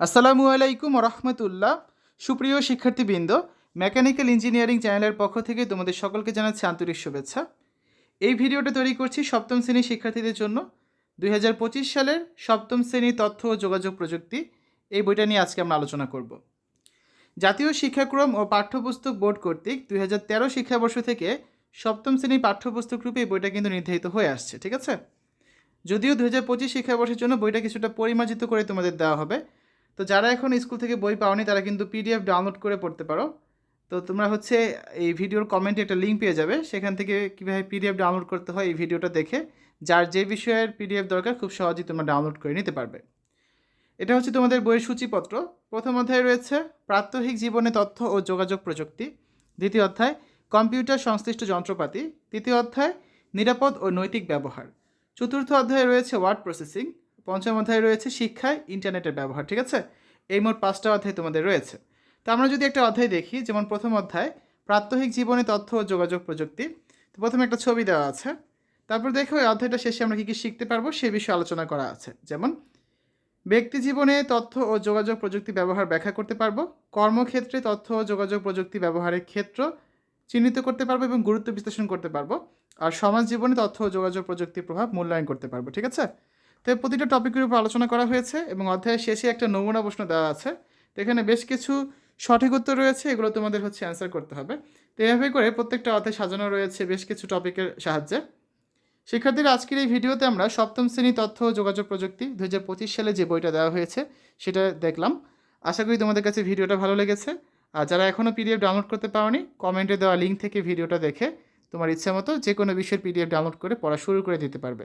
আসসালামু আলাইকুম রহমতুল্লাহ সুপ্রিয় শিক্ষার্থীবৃন্দ, মেকানিক্যাল ইঞ্জিনিয়ারিং চ্যানেলের পক্ষ থেকে তোমাদের সকলকে জানাচ্ছি আন্তরিক শুভেচ্ছা। এই ভিডিওটা তৈরি করছি সপ্তম শ্রেণির শিক্ষার্থীদের জন্য। দুই হাজার পঁচিশ সালের সপ্তম শ্রেণি তথ্য ও যোগাযোগ প্রযুক্তি এই বইটা নিয়ে আজকে আমরা আলোচনা করব। জাতীয় শিক্ষাক্রম ও পাঠ্যপুস্তক বোর্ড কর্তৃক দুই হাজার তেরো শিক্ষাবর্ষ থেকে সপ্তম শ্রেণির পাঠ্যপুস্তক রূপে এই বইটা কিন্তু নির্ধারিত হয়ে আসছে, ঠিক আছে? যদিও দু হাজার পঁচিশ শিক্ষাবর্ষের জন্য বইটা কিছুটা পরিমার্জিত করে তোমাদের দেওয়া হবে। তো যারা এখন স্কুল থেকে বই পাওনি, তারা কিন্তু পিডিএফ ডাউনলোড করে পড়তে পারো। তো তোমরা হচ্ছে এই ভিডিওর কমেন্টে একটা লিঙ্ক পেয়ে যাবে। সেখান থেকে কীভাবে পিডিএফ ডাউনলোড করতে হয় এই ভিডিওটা দেখে, যার যে বিষয়ের পিডিএফ দরকার, খুব সহজেই তোমরা ডাউনলোড করে নিতে পারবে। এটা হচ্ছে তোমাদের বইয়ের সূচিপত্র। প্রথম অধ্যায়ে রয়েছে, প্রাত্যহিক জীবনে তথ্য ও যোগাযোগ প্রযুক্তি। দ্বিতীয় অধ্যায়, কম্পিউটার সংশ্লিষ্ট যন্ত্রপাতি। তৃতীয় অধ্যায়, নিরাপদ ও নৈতিক ব্যবহার। চতুর্থ অধ্যায়ে রয়েছে ওয়ার্ড প্রসেসিং পঞ্চম অধ্যায় রয়েছে শিক্ষায় ইন্টারনেটের ব্যবহার, ঠিক আছে? এই মোট পাঁচটা অধ্যায় তোমাদের রয়েছে। তো আমরা যদি একটা অধ্যায় দেখি, যেমন প্রথম অধ্যায়, প্রাত্যহিক জীবনে তথ্য ও যোগাযোগ প্রযুক্তি। তো প্রথমে একটা ছবি দেওয়া আছে। তারপর দেখো, এই অধ্যায়টা শেষে আমরা কী কী শিখতে পারব সে বিষয়ে আলোচনা করা আছে। যেমন, ব্যক্তি জীবনে তথ্য ও যোগাযোগ প্রযুক্তি ব্যবহার ব্যাখ্যা করতে পারব, কর্মক্ষেত্রে তথ্য ও যোগাযোগ প্রযুক্তি ব্যবহারের ক্ষেত্র চিহ্নিত করতে পারব এবং গুরুত্ব বিশ্লেষণ করতে পারব, আর সমাজ জীবনে তথ্য ও যোগাযোগ প্রযুক্তির প্রভাব মূল্যায়ন করতে পারব, ঠিক আছে? তো প্রতিটা টপিকের উপর আলোচনা করা হয়েছে এবং অধ্যায়ের শেষে একটা নমুনা প্রশ্ন দেওয়া আছে। তো এখানে বেশ কিছু সঠিক উত্তর রয়েছে, এগুলো তোমাদের হচ্ছে অ্যান্সার করতে হবে। তো এভাবে করে প্রত্যেকটা অধ্যায় সাজানো রয়েছে বেশ কিছু টপিকের সাহায্যে। শিক্ষার্থীরা আজকের এই ভিডিওতে আমরা সপ্তম শ্রেণি তথ্য ও যোগাযোগ প্রযুক্তি দু হাজার পঁচিশ সালে যে বইটা দেওয়া হয়েছে, সেটা দেখলাম। আশা করি তোমাদের কাছে ভিডিওটা ভালো লেগেছে। আর যারা এখনও পিডিএফ ডাউনলোড করতে পারোনি কমেন্টে দেওয়া লিঙ্ক থেকে ভিডিওটা দেখে তোমার ইচ্ছে মতো যে কোনো বিষয়ের পিডিএফ ডাউনলোড করে পড়া শুরু করে দিতে পারবে।